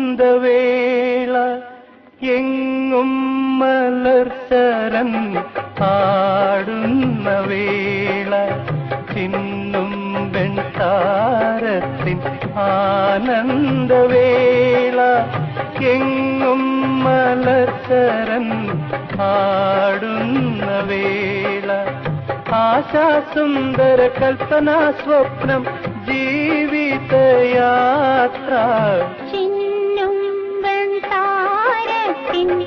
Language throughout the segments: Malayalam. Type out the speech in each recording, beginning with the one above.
ആനന്ദവേള എങ്ങും മലർച്ചരൻ ആടുന്നവേ ആനന്ദവേള എങ്ങും മലർച്ചരൻ ആടുന്ന വേള. ആശാസുന്ദര കൽപ്പനാ സ്വപ്നം ജീവിതയാത്ര. ചിന്നും താരത്തിൻ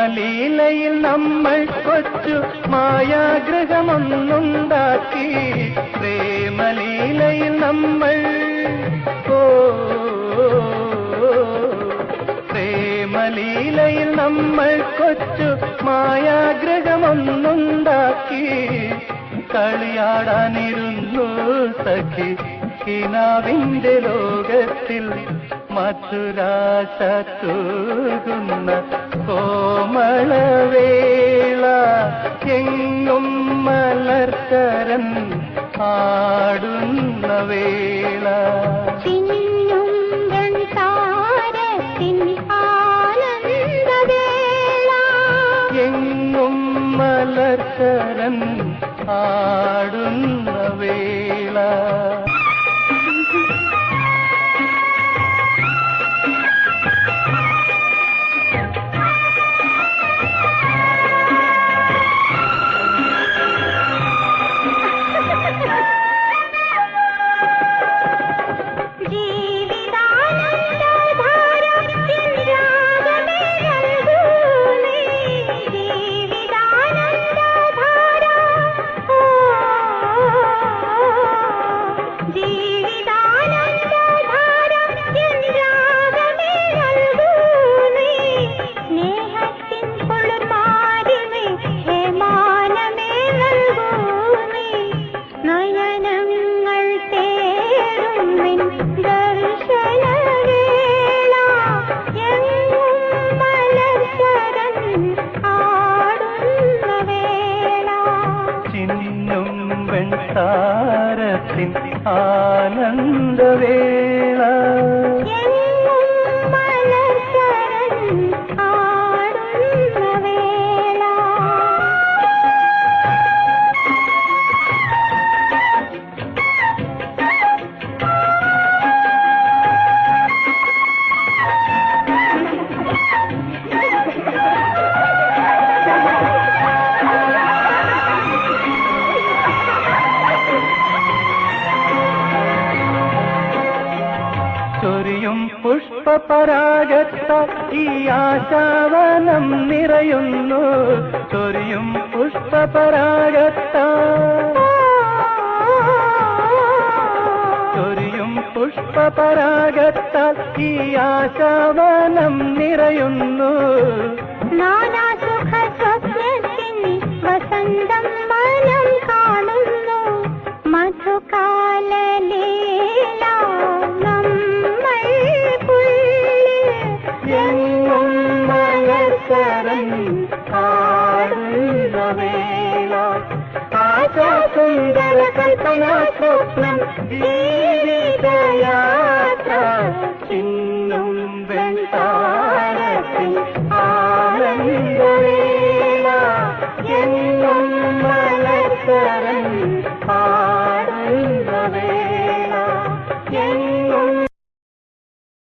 പ്രേമലീലയിൽ നമ്മൾ കൊച്ചു മായാഗ്രഹമൊന്നുണ്ടാക്കി. പ്രേമലീലയിൽ നമ്മൾ ഓ പ്രേമലീലയിൽ നമ്മൾ കൊച്ചു മായാഗ്രഹമൊന്നുണ്ടാക്കി. കളിയാടാനിരുന്നു സഖി കിനാവിന്റെ ലോകത്തിൽ മധുരാശ തൂകുന്ന കോമളവേള എങ്ങും മലർത്തരൻ ആടുന്ന വേള. എങ്ങും മലർത്തരൻ ആടുന്ന വേള. വെൺതാരത്തിൻ ആനന്ദവേള പുഷ്പപരാഗത്ത ഈ ആശാവനം നിറയുന്നു. ചൊരിയും പുഷ്പപരാഗത്ത ചൊരിയും പുഷ്പപരാഗത്താൽ ഈ ആശാവനം നിറയുന്നു. നാനാ സുഖ സ്വപ്നത്തിൻ മലർക്കരൻ ആടുന്ന വേള ആശാസുന്ദര കൽപ്പനാ സ്വപ്നം ഈ